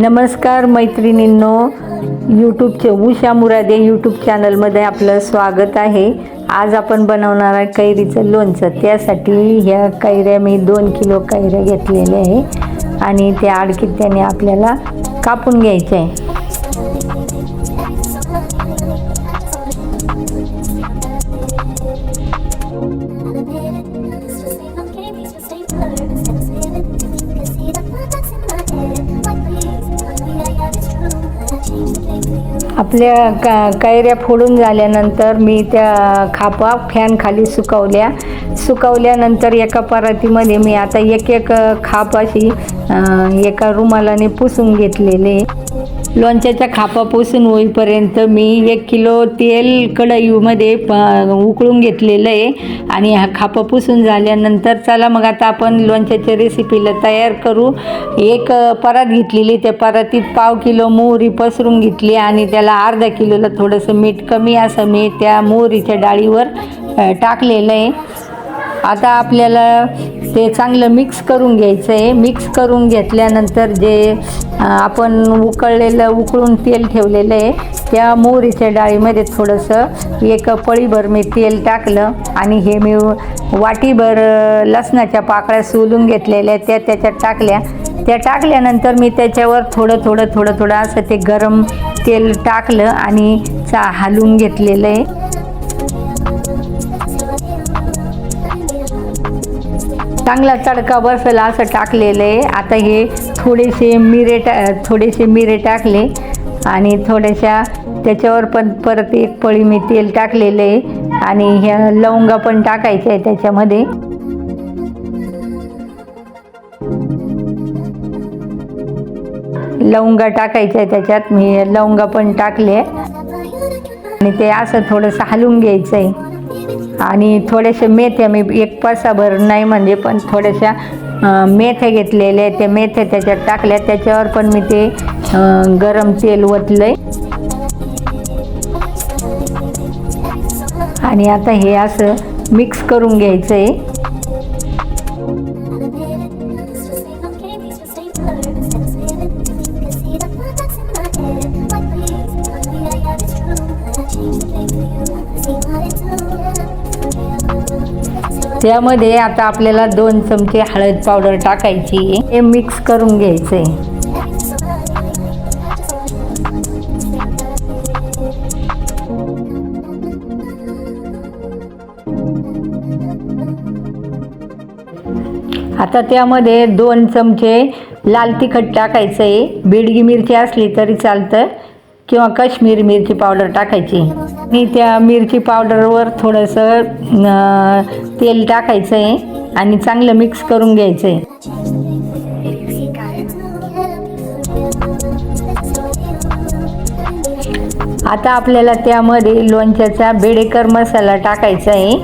नमस्कार मैत्रिणींनो यूट्यूबचे उषा मुरादे यूट्यूब चॅनलमध्ये आपलं स्वागत आहे. आज आपण बनवणार आहे कैरीचं लोणचं. त्यासाठी ह्या कैऱ्या मी दोन किलो कैऱ्या घेतलेल्या आहे आणि त्या आडकित्याने आपल्याला कापून घ्यायच्या आहे. आपल्या का कैऱ्या फोडून झाल्यानंतर मी त्या खापा फॅन खाली सुकवल्या. सुकवल्यानंतर एका परातीमध्ये मी आता एक एक खाप अशी एका रुमालाने पुसून घेतलेले. लोणच्याच्या खापा पुसून होईपर्यंत मी एक किलो तेल कढईमध्ये प उकळून घेतलेलं आहे. आणि हा खापा पुसून झाल्यानंतर चला मग आता आपण लोणच्याच्या रेसिपीला तयार करू. एक परात घेतलेली त्या परातीत पाव किलो मोहरी पसरून घेतली आणि त्याला अर्धा किलोला थोडंसं मीठ कमी असं मी त्या मोहरीच्या डाळीवर टाकलेलं आहे. आता आपल्याला ते चांगलं मिक्स करून घ्यायचं आहे मिक्स करून घेतल्यानंतर जे आपण उकळलेलं उकळून तेल ठेवलेलं आहे त्या मोहरीच्या डाळीमध्ये थोडंसं एक पळीभर मी तेल टाकलं आणि हे मी वाटीभर लसणाच्या पाकळ्या सोलून घेतलेल्या त्या त्याच्यात टाकल्या. त्या टाकल्यानंतर मी त्याच्यावर थोडं थोडं थोडं थोडं असं ते गरम तेल टाकलं आणि चा हलून घेतलेलं आहे. चांगला तडका बसला असं टाकलेलं आहे. आता हे थोडेसे मिरे टा थोडेसे मिरे टाकले आणि थोड्याशा त्याच्यावर पण परत एक पळी मी तेल टाकलेलं आहे आणि ह्या लवंगा पण टाकायच्या आहे त्याच्यामध्ये. लवंगा टाकायच्या आहे त्याच्यात. मी लवंगा पण टाकले. आणि ते असं थोडंसं हलवून घ्यायचं आहे. आणि थोड्याशा मेथ्या मी एक पासाभर नाही म्हणजे पण थोड्याशा मेथे मेथ्या घेतलेल्या आहेत. त्या मेथ्या त्याच्यात टाकल्या त्याच्यावर पण मी ते गरम तेल ओतलंय. आणि आता हे असं मिक्स करून घ्यायचं आहे त्यामध्ये आता आपल्याला दोन चमचे हळद पावडर टाकायची हे मिक्स करून घ्यायचे आता त्यामध्ये दोन चमचे लाल तिखट टाकायचं आहे बेडगी मिरची असली तरी चालतं. किंवा काश्मीरी मिरची पावडर टाकायची. मी त्या मिरची पावडरवर थोडंसं तेल टाकायचं आहे आणि चांगलं मिक्स करून घ्यायचं आहे आता आपल्याला त्यामध्ये लोणच्याचा बेडेकर मसाला टाकायचा आहे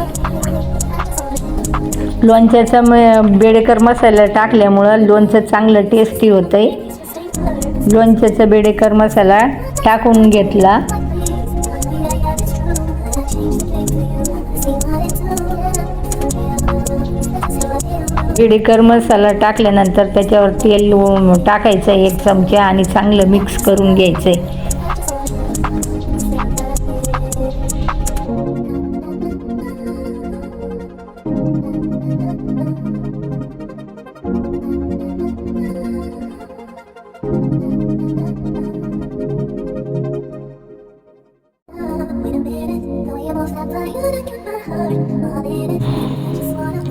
लोणच्याचा म बेडेकर मसाला टाकल्यामुळं लोणचं चांगलं टेस्टी होतं आहे लोणच्याचा बेडेकर मसाला टाकून घेतला. बेडेकर मसाला टाकल्यानंतर त्याच्यावर तेल टाकायचं आहे एक चमचा आणि चांगलं मिक्स करून घ्यायचं आहे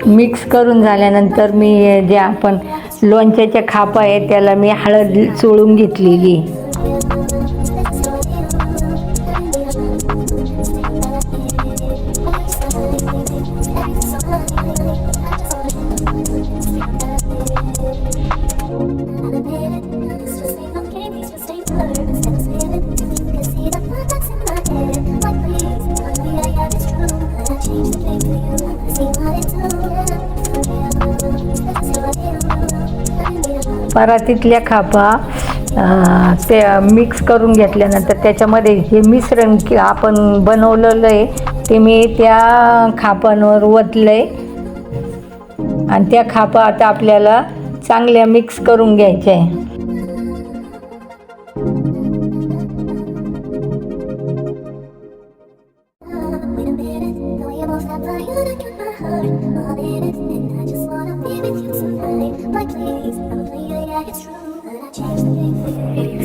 मिक्स करून झाल्यानंतर मी जे आपण लोणच्याच्या खापा आहे त्याला मी हळद चोळून घेतलेली. परातीतल्या खापा ते मिक्स करून घेतल्यानंतर त्याच्यामध्ये हे मिश्रण की आपण बनवलेलं आहे ते मी त्या खापांवर ओतलं आहे आणि त्या खापा आता आपल्याला चांगल्या मिक्स करून घ्यायच्या आहे. If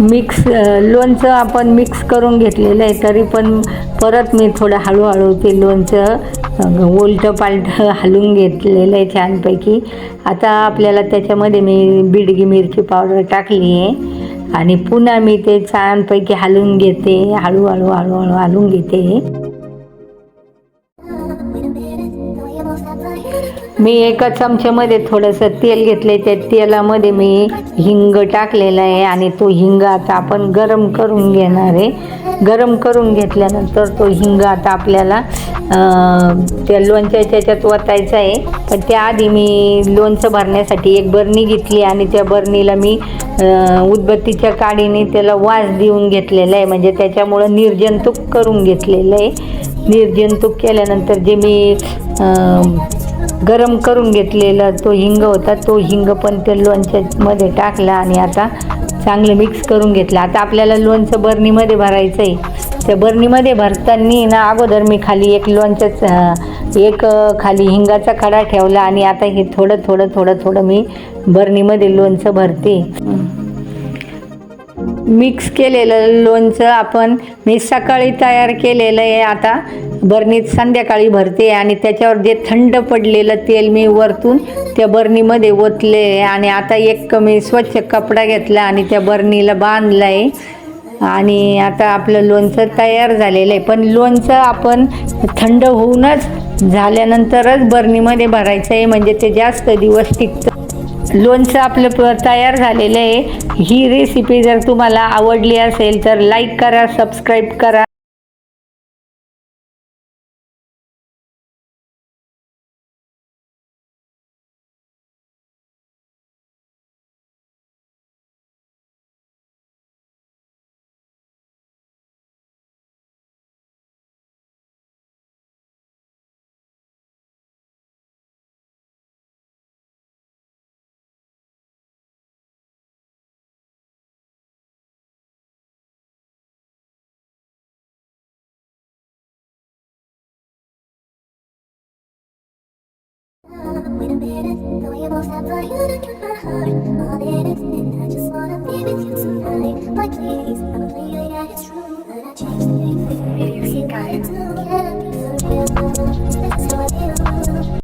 मिक्स लोणचं आपण मिक्स करून घेतलेलं आहे तरी पण परत मी थोडं हळूहळू ते लोणचं उलटं पालटं हलवून घेतलेलं आहे छानपैकी. आता आपल्याला त्याच्यामध्ये मी बिडगी मिरची पावडर टाकली आहे आणि पुन्हा मी ते छानपैकी हलवून घेते हळूहळू हळूहळू हलवून घेते. मी एका चमच्यामध्ये थोडंसं तेल घेतलं आहे त्या तेलामध्ये मी हिंग टाकलेला आहे आणि तो हिंग आता आपण गरम करून घेणार आहे. गरम करून घेतल्यानंतर तो हिंग आता आपल्याला त्या लोणच्याच्या याच्यात वतायचा आहे. पण त्याआधी मी लोणचं भरण्यासाठी एक बरणी घेतली आणि त्या बरणीला मी उदबत्तीच्या काडीने त्याला वास देऊन घेतलेला आहे. म्हणजे त्याच्यामुळं निर्जंतुक करून घेतलेलं आहे. निर्जंतुक केल्यानंतर जे मी गरम करून घेतलेला तो हिंग होता तो हिंग पण त्या लोणच्यामध्ये टाकला आणि आता चांगलं मिक्स करून घेतलं. आता आपल्याला लोणचं बरणीमध्ये भरायचं आहे त्या बरणीमध्ये भरताना ना अगोदर मी खाली एक लोणच्याच एक खाली हिंगाचा खडा ठेवला आणि आता हे थोडं थोडं थोडं थोडं मी बरणीमध्ये लोणचं भरते. मिक्स केलेलं लोणचं आपण मी सकाळी तयार केलेलं आहे. आता बरणीत संध्याकाळी भरते आणि त्याच्यावर जे थंड पडलेलं तेल मी वरतून त्या बरणीमध्ये ओतले आहे. आणि आता एक मी स्वच्छ कपडा घेतला आणि त्या बरणीला बांधला आहे आणि आता आपलं लोणचं तयार झालेलं आहे. पण लोणचं आपण थंड होऊनच झाल्यानंतरच बरणीमध्ये भरायचं आहे. म्हणजे ते जास्त दिवस टिकतं. लोणचं आपलं प तयार झालेलं आहे. ही रेसिपी जर तुम्हाला आवडली असेल तर लाईक करा सबस्क्राईब करा. All in it, and I just wanna be with you